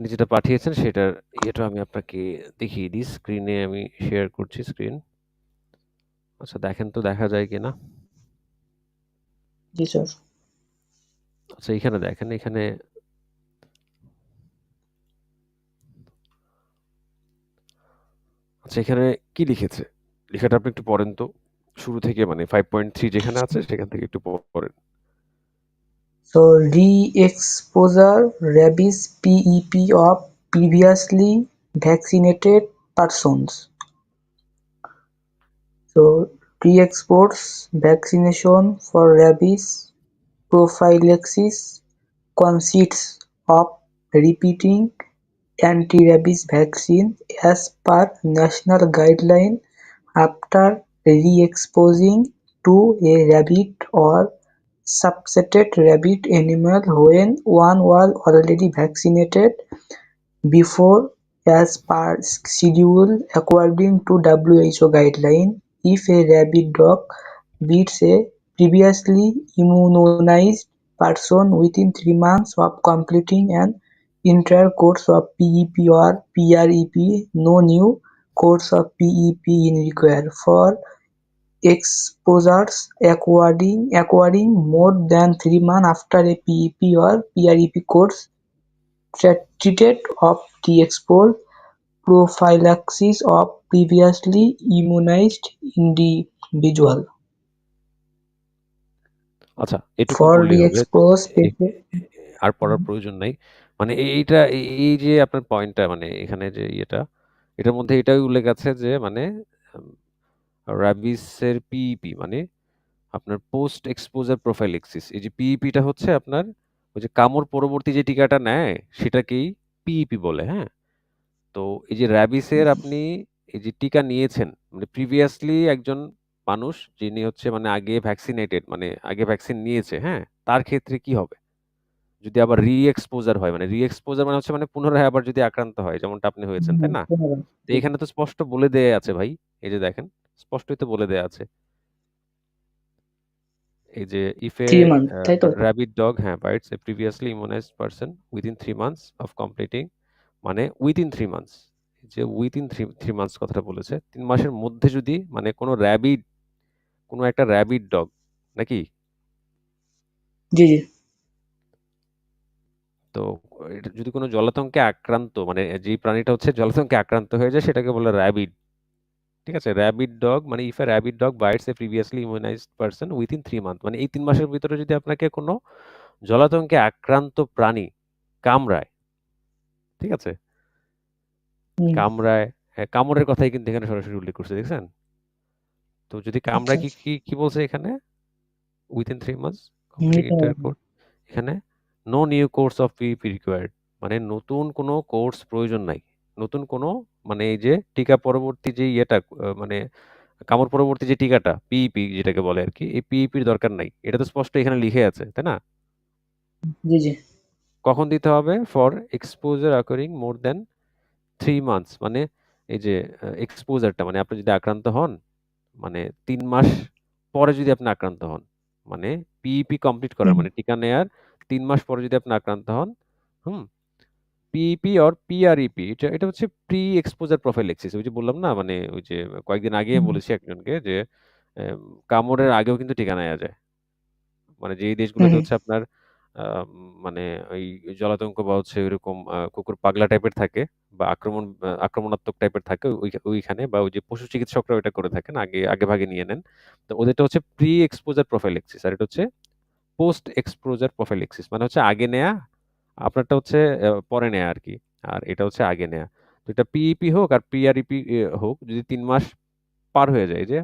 আপনি যেটা পাঠিয়েছেন সেটার ইয়েটা আমি আপনাকে দেখিয়ে দিই। স্ক্রিনে আমি শেয়ার করছি স্ক্রিন। আচ্ছা দেখেন তো দেখা যায় কিনা? জি স্যার। আচ্ছা এখানে দেখেন এখানে আচ্ছা এখানে কি লিখেছে? লেখাটা আপনি একটু পড়েন তো। শুরু থেকে মানে 5.3 যেখানে আছে সেখান থেকে একটু পড়েন। So re-exposure rabies PEP of previously vaccinated persons. So re-expose vaccination for rabies prophylaxis consists of repeating anti-rabies vaccine as per national guideline after re-exposing to a rabbit or subsetted rabbit animal when one was already vaccinated before as per schedule according to WHO guideline. If a rabid dog bites a previously immunized person within three months of completing an entire course of PEP or PREP, no new course of PEP is required for exposures acquiring, acquiring more than three months after a PEP or PREP course treated of the exposed prophylaxis of previously immunized individual. আচ্ছা এটুকু For the হবে। exposed patient আর পড়ার প্রয়োজন নাই। মানে এইটা এই এই যে আপনার পয়েন্টটা মানে এখানে যে ইয়েটা, এটার মধ্যে এটাই উল্লেখ আছে যে মানে আম রাবিসের পিইপি মানে আপনার পোস্ট এক্সপোজার প্রোফাইলেক্সিস। এই যে পিইপিটা হচ্ছে আপনার ওই যে কামড় পরবর্তী যে টিকাটা নেয় সেটাকেই পিইপি বলে, হ্যাঁ? তো এই যে রাবিসের আপনি এই যে টিকা নিয়েছেন, মানে প্রিভিয়াসলি একজন মানুষ যিনি হচ্ছে মানে আগে ভ্যাকসিনেটেড মানে আগে ভ্যাকসিন নিয়েছে, হ্যাঁ? তার ক্ষেত্রে কি হবে? যদি আবার রি-এক্সপোজার হয় মানে রি-এক্সপোজার মানে হচ্ছে মানে পুনরায় আবার যদি আক্রান্ত হয় যেমনটা আপনি হয়েছেন, তাই না? তো এখানে তো স্পষ্ট বলে দেয়া আছে ভাই। এই যে দেখেন, স্পষ্টইতে বলে দেয়া আছে। এই যে ইফ এ র‍্যাবিট ডগ হ্যাঁ bites a previously immunized person within 3 months of completing মানে উইদিন 3 মান্থস যে উইদিন 3 মান্থস কথাটা বলেছে 3 মাসের মধ্যে যদি মানে কোনো র‍্যাবিট কোনো একটা র‍্যাবিট ডগ নাকি? জি জি। তো যদি কোনো জলাতঙ্কে আক্রান্ত মানে যে প্রাণীটা হচ্ছে জলাতঙ্কে আক্রান্ত হয়ে যায় সেটাকে বলে র‍্যাবিট ঠিক আছে? rabid dog মানে if a rabid dog bites a previously immunized person within 3 months মানে এই ৩ মাসের ভিতরে যদি আপনাকে কোনো জলাতঙ্কে আক্রান্ত প্রাণী কামড়ায়, ঠিক আছে? কামড়ায়, হ্যাঁ, কামড়ের কথাই কিন্তু এখানে সরাসরি উল্লেখ করছে, দেখছেন? তো যদি কামড়ায় আচ্ছা, কি, কি, কি বলছে এখানে? within 3 months হুম, completing এটা entire course এখানে no new course of PEP required মানে নতুন কোনো কোর্স প্রয়োজন নাই। নতুন কোনো মানে এই যে টিকা পরবর্তী যে ইয়েটা মানে কামড় পরবর্তী যে টিকাটা PEP যেটাকে বলে আর কি এই PEP র দরকার নাই। এটা তো স্পষ্ট এখানে লিখে আছে, তাই না? জি, জি। কখন দিতে হবে? For exposure occurring more than 3 months মানে এই যে এক্সপোজারটা মানে আপনি যদি আক্রান্ত হন, মানে ৩ মাস পরে যদি আপনি আক্রান্ত হন, মানে PEP কমপ্লিট করার মানে টিকা নেয়ার ৩ মাস পরে যদি আপনি আক্রান্ত হন, হুম? PEP or PREP এটা এটা হচ্ছে প্রি এক্সপোজার প্রোফাইলেক্সিস। ওই যে বললাম না মানে ওই যে কয়েকদিন হুম, বলেছি একজনকে যে কামড়ের আগেও কিন্তু টিকা নেয়া যায়। মানে যেই হুম, দেশগুলোতে হচ্ছে আপনার মানে ওই জলাতঙ্ক বা হচ্ছে ওইরকম কুকুর পাগলা টাইপের থাকে বা আক্রমণ আক্রমণাত্মক টাইপের থাকে ওই ওইখানে বা ওই যে পশু চিকিৎসকরা ওইটা করে থাকেন। আগে আগে ভাগে নিয়ে নেন। তো ওদেরটা হচ্ছে প্রি এক্সপোজার প্রোফাইলেক্সিস আর এটা হচ্ছে পোস্ট এক্সপোজার প্রোফাইলেক্সিস মানে হচ্ছে আগে নেয়া, আপনারটা হচ্ছে পরে নেয়া আর কি আর এটা হচ্ছে আগে নেয়া। তো এটা পিইপি হোক আর পিআরইপি এ হোক যদি ৩ মাস পার হয়ে যায় যে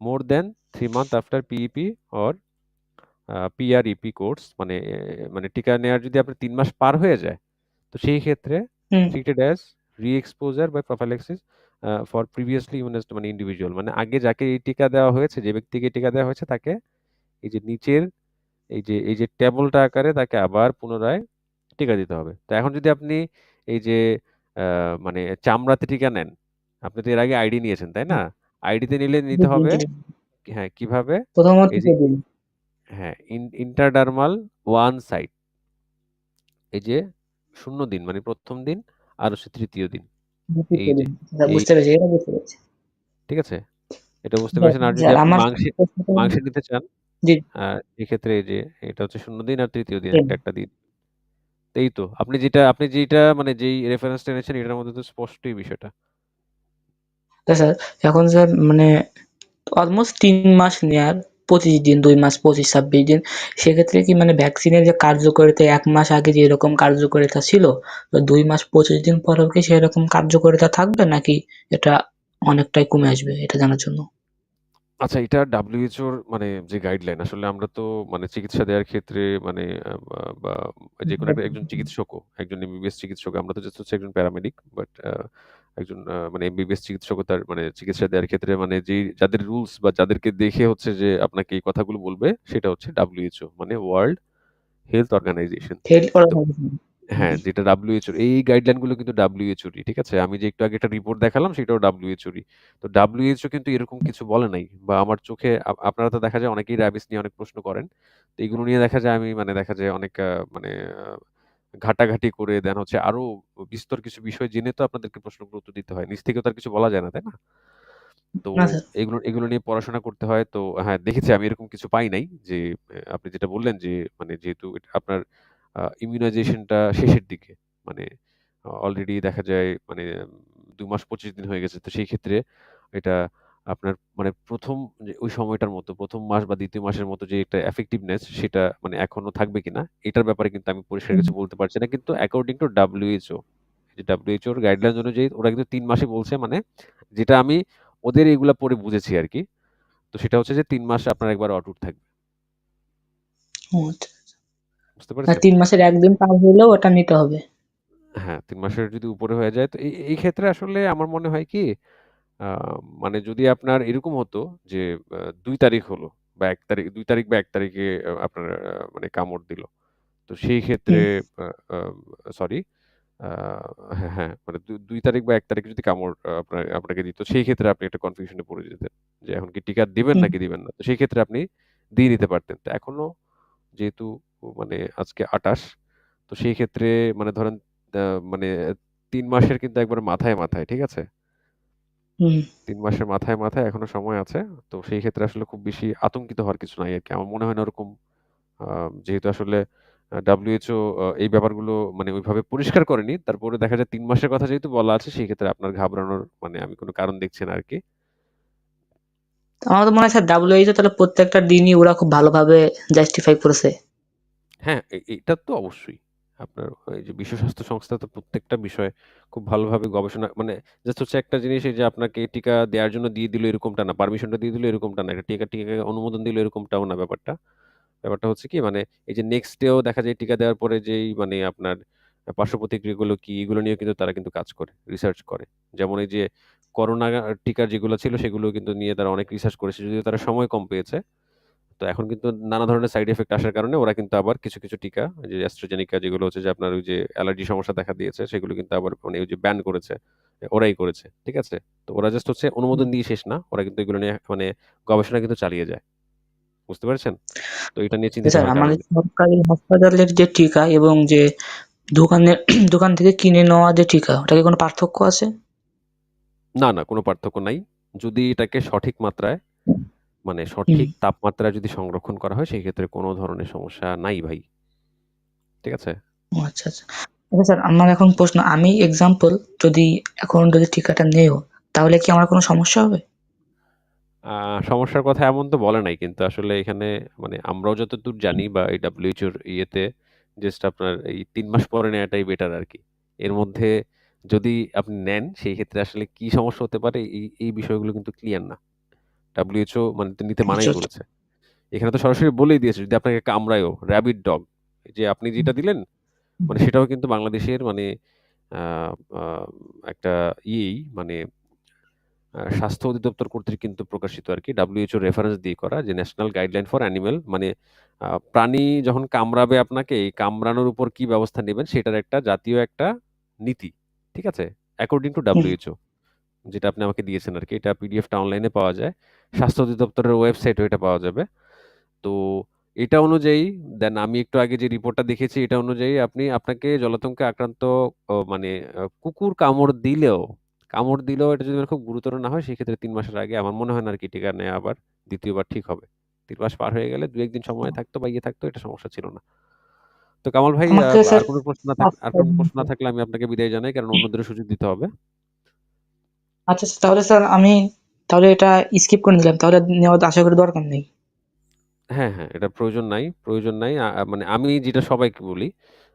more than 3 month after PEP or uh PrEP course মানে মানে টিকা নেয়ার যদি আপনার ৩ মাস পার হয়ে যায়, তো সেই ক্ষেত্রে হুম, treated as re-exposure by prophylaxis uh for মানে ইন্ডিভিজুয়াল মানে আগে যাকে এই টিকা দেওয়া হয়েছে, যে ব্যক্তিকে টিকা দেওয়া হয়েছে তাকে এই যে নিচের এই যে এই যে টেবলটা আকারে তাকে আবার পুনরায় টিকা দিতে হবে। তো এখন যদি আপনি এই যে মানে চামড়াতে টিকা নেন, আপনি তো এর আগে আইডি নিয়েছেন, তাই না? আইডিতে নিলে নিতে হবে হ্যাঁ, কীভাবে? প্রথমত। হ্যাঁ, ইন্টারডার্মাল ওয়ান সাইড এই যে শূন্য দিন মানে প্রথম দিন আর হচ্ছে তৃতীয় দিন। এই তৃতীয় যে দিন। এই বুঝতে পেরেছি, এটা বুঝতে পেরেছি। ঠিক আছে? এটা বুঝতে পারছেন আর যদি মাংসে মাংসে নিতে চান, এক্ষেত্রে এই যে এটা হচ্ছে শূন্য দিন আর তৃতীয় দিন একটা, একটা দিন। এই তো। আপনি যেটা আপনি যেটা মানে যেই রেফারেন্সটা এনেছেন এটার মধ্যে তো স্পষ্টই বিষয়টা। স্যার এখন স্যার মানে অলমোস্ট তিন মাস নেয়ার ২৫ দিন, দুই মাস ২৫-২৬ দিন। সেক্ষেত্রে কি মানে ভ্যাকসিনের যে কার্যকারিতা এক মাস আগে যেরকম কার্যকারিতা ছিল, তো ২ মাস ২৫ দিন পরেও কি সেরকম কার্যকারিতা থাকবে? নাকি এটা অনেকটাই কমে আসবে? এটা জানার জন্য। আচ্ছা এটা র মানে যে গাইডলাইন আসলে আমরা তো মানে চিকিৎসা দেওয়ার ক্ষেত্রে মানে আ বা বা যেকোনো একটা একজন চিকিৎসকও, একজন এমবিবিএস চিকিৎসক আমরা তো জাস্ট হচ্ছে একজন প্যারামেডিক। বাট আ একজন আ মানে এমবিবিএস চিকিৎসকও তার মানে চিকিৎসা দেওয়ার ক্ষেত্রে মানে যেই যাদের রুলস বা যাদেরকে দেখে হচ্ছে যে আপনাকে এই কথাগুলো বলবে সেটা হচ্ছে WHO মানে ওয়ার্ল্ড হেলথ অর্গানাইজেশন। হেলথ তো অর্গানাইজেশন। হ্যাঁ, যেটা WHO এই গাইডলাইনগুলো কিন্তু রই। ঠিক আছে? আমি যে একটু আগে একটা রিপোর্ট দেখালাম সেটাও WHO রই। তো WHO কিন্তু এরকম কিছু বলে নাই। বা আমার চোখে আপ আপনারা তো দেখা যায় অনেকেই র‍্যাবিস নিয়ে অনেক প্রশ্ন করেন। তো এগুলো নিয়ে দেখা যায় আমি মানে দেখা যায় অনেক আ মানে আ ঘাটাঘাটি করে দেন হচ্ছে আরও বিস্তর কিছু বিষয় জেনে তো আপনাদেরকে প্রশ্নগুলোর উত্তর দিতে হয়। নিজ থেকে তো আর কিছু বলা যায় না, তাই না? তো না স্যার। এগুলো এগুলো নিয়ে পড়াশোনা করতে হয়। তো হ্যাঁ, দেখেছি আমি এরকম কিছু পাই নাই যে আপনি যেটা বললেন যে মানে যেহেতু আপনার আ ইমিউনাইজেশনটা শেষের দিকে। মানে অলরেডি দেখা যায় মানে ২ মাস ২৫ দিন হয়ে গেছে। তো সেই ক্ষেত্রে এটা আপনার মানে ১ম যে ওই সময়টার মতো ১ম মাস বা ২য় মাসের মতো যে একটা এফেক্টিভনেস সেটা মানে এখনও থাকবে কিনা এটার ব্যাপারে কিন্তু আমি পরিষ্কার কিছু বলতে পারছি না। কিন্তু অ্যাকর্ডিং টু WHO যে WHO র গাইডলাইন অনুযায়ী ওরা কিন্তু ৩ মাসই বলছে মানে যেটা আমি ওদের এগুলা পড়ে বুঝেছি আরকি। তো সেটা হচ্ছে যে ৩ মাস আপনার একবার অটুট থাকবে। ও আচ্ছা। বুঝতে আর পেরেছেন? ৩ মাসের ১ দিন পার হইলেও ওটা নিতে হবে। হ্যাঁ, ৩ মাসের যদি উপরে হয়ে যায় তো এই এই ক্ষেত্রে আসলে আমার মনে হয় কি মানে যদি আপনার এরকম হতো যে ২ তারিখ হলো বা ১ তারিখ ২ তারিখ বা ১ তারিখে আপনার মানে কামড় দিল। তো সেই ক্ষেত্রে হুম। সরি হ্যাঁ, হ্যাঁ, মানে দু ২ তারিখ বা ১ তারিখে যদি কামড় আপনার আপনাকে দিত সেই ক্ষেত্রে আপনি একটা কনফিউশন পড়ে যেতেন। যে এখন কি টিকা দিবেন হুম। নাকি দিবেন না। তো সেই ক্ষেত্রে আপনি দিয়ে নিতে পারতেন। তো এখনও যেহেতু মানে আজকে ২৮ তো সেই ক্ষেত্রে মানে ধরেন মানে তিন মাসের কিন্তু একবারে মাথায়, মাথায়, ঠিক আছে? ৩ মাসের মাথায়, মাথায় এখনও সময় আছে। তো সেই ক্ষেত্রে আসলে খুব বেশি আতঙ্কিত হওয়ার কিছু নাই আরকি। আমার মনে হয় না ওরকম যেহেতু আসলে আ এই ব্যাপারগুলো মানে ওইভাবে পরিষ্কার করেনি। তারপরে দেখা যায় তিন মাসের কথা যেহেতু বলা আছে সেই ক্ষেত্রে আপনার ঘাবড়ানোর মানে আমি কোনো কারণ দেখছি না আরকি। আমার তো মনে হয় WHO তাহলে প্রত্যেকটা দিনই ওরা খুব ভালোভাবে জাস্টিফাই করেছে। হ্যাঁ, এটা তো অবশ্যই। আপনার এই যে বিশ্ব স্বাস্থ্য সংস্থা তো প্রত্যেকটা বিষয়ে খুব ভালোভাবে গবেষণা মানে জাস্ট হচ্ছে একটা জিনিস এই যে আপনাকে টিকা দেওয়ার জন্য দিয়ে দিল এরকমটা না। পারমিশনটা দিয়ে দিল এরকমটা না। একটা টিকা টিকা অনুমোদন দিল এরকমটাও না ব্যাপারটা। ব্যাপারটা হচ্ছে কি মানে এই যে নেক্সট ডেও দেখা যায় টিকা দেওয়ার পরে যেই মানে আপনার পার্শ্ব প্রতিক্রিয়াগুলো কি এগুলো নিয়েও কিন্তু তারা কিন্তু কাজ করে, রিসার্চ করে। যেমন এই যে করোনা টিকার যেগুলো ছিল সেগুলো কিন্তু নিয়ে তারা অনেক রিসার্চ করেছে যদিও তারা সময় কম পেয়েছে। তো এখন কিন্তু নানা ধরনের সাইড এফেক্ট আসার কারণে ওরা কিন্তু আবার কিছু, কিছু টিকা যে AstraZeneca যেগুলো হচ্ছে যে আপনার ওই যে অ্যালার্জি সমস্যা দেখা দিয়েছে সেগুলো কিন্তু আবার মানে ওই যে ব্যান করেছে। ওরাই করেছে। ঠিক আছে? তো ওরা জাস্ট হচ্ছে অনুমোদন দিয়ে শেষ না। ওরা কিন্তু এগুলো নিয়ে মানে গবেষণা কিন্তু চালিয়ে যায়। বুঝতে পেরেছেন? তো এটা নিয়ে স্যার আমাদের সরকারি হাসপাতালের যে টিকা এবং যে দোকানে দোকান থেকে কিনে নেওয়া যে টিকা ওটার কি কোনো পার্থক্য আছে? না, না কোনো পার্থক্য নাই। যদি এটাকে সঠিক মাত্রায় মানে সঠিক তাপমাত্রা যদি সংরক্ষণ করা হয় সেই ক্ষেত্রে কোন ধরনের সমস্যা নাই ভাই। ঠিক আছে? আচ্ছা, আচ্ছা। আচ্ছা স্যার আমার এখন প্রশ্ন আমি এক্সাম্পল যদি এখন যদি টিকাটা নেও তাহলে কি আমার কোনো সমস্যা হবে? সমস্যার কথা এমন তো বলে নাই। কিন্তু আসলে এখানে মানে আমরাও যতদূর জানি বা এই WHO র ইয়েতে জাস্ট আপনার এই তিন মাস পরে নেওয়াটাই বেটার আর কি এর মধ্যে যদি আপনি নেন সেই ক্ষেত্রে আসলে কি সমস্যা হতে পারে এই, এই বিষয়গুলো কিন্তু ক্লিয়ার না। WHO মানে নিতে মানাই আচ্ছা, আচ্ছা। করেছে। এখানে তো সরাসরি বলেই দিয়েছে যদি আপনাকে কামড়ায়ও র‍্যাবিড ডগ যে আপনি যেটা দিলেন মানে সেটাও কিন্তু বাংলাদেশের মানে একটা ইয়েই মানে স্বাস্থ্য অধিদপ্তর কর্তৃক কিন্তু প্রকাশিত আরকি WHO রেফারেন্স দিয়ে করা যে ন্যাশনাল গাইডলাইন ফর অ্যানিমাল মানে প্রাণী যখন কামড়াবে আপনাকে এই কামড়ানোর উপর কি ব্যবস্থা নেবেন সেটার একটা জাতীয় একটা নীতি। ঠিক আছে? অ্যাকর্ডিং টু হুম। যেটা আপনি আমাকে দিয়েছেন আরকি। এটা পিডিএফটা অনলাইনে পাওয়া যায়। স্বাস্থ্য অধিদপ্তরের ওয়েবসাইটেও এটা পাওয়া যাবে। তো এটা অনুযায়ী দেন আমি একটু আগে যে রিপোর্টটা দেখেছি এটা অনুযায়ী আপনি আপনাকে জলাতঙ্কে আক্রান্ত মানে কুকুর কামড় দিলেও কামড় দিলেও এটা যদি খুব গুরুতর না হয় সেক্ষেত্রে তিন মাসের আগে আমার মনে হয় না আর কি টিকা নেয়া আবার দ্বিতীয়বার ঠিক হবে। তিন মাস পার হয়ে গেলে ২-১ সময় থাকতো বা ইয়ে থাকতো এটা সমস্যা ছিল না। তো কামাল ভাই আর কোনো প্রশ্ন না আর আচ্ছা, কোনো প্রশ্ন না থাকলে আমি আপনাকে বিদায় জানাই কারণ অন্যদের সুযোগ দিতে হবে। আচ্ছা তাহলে স্যার আমি তাহলে এটা স্কিপ করে নিলাম। তাহলে নেওয়ার আশা করি দরকার নেই। হ্যাঁ, হ্যাঁ, এটা প্রয়োজন নাই, প্রয়োজন নাই। মানে আমি যেটা সবাইকে বলি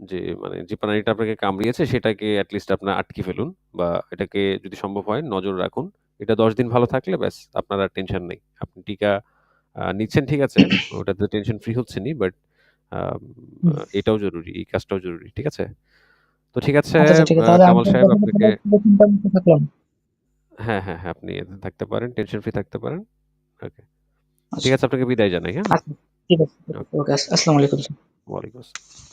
যে মানে যে প্রাণীটা আপনাকে কামড়িয়েছে সেটাকে এট লিস্ট আপনার আটকে ফেলুন বা এটাকে যদি সম্ভব হয় নজর রাখুন। এটা ১০ দিন ভালো থাকলে ব্যাস আপনার আর টেনশন নেই। আপনি টিকা নিচ্ছেন ঠিক আছে, ওটাতে টেনশন ফ্রি হচ্ছেনই বাট আম এটাও জরুরি, এই কাজটাও জরুরি। ঠিক আছে? তো ঠিক আছে আচ্ছা, আচ্ছা কামাল সাহেব আপনাকে। হ্যাঁ, হ্যাঁ, হ্যাঁ, আপনি থাকতে পারেন, টেনশন ফ্রি থাকতে পারেন। ওকে। ঠিক আচ্ছা। আছে আপনাকে বিদায় জানাই, হ্যাঁ? আচ্ছা, ঠিক আছে। ওকে। ওকে, আসসালামু আলাইকুম স্যার। ওয়ালাইকুম আসসালাম।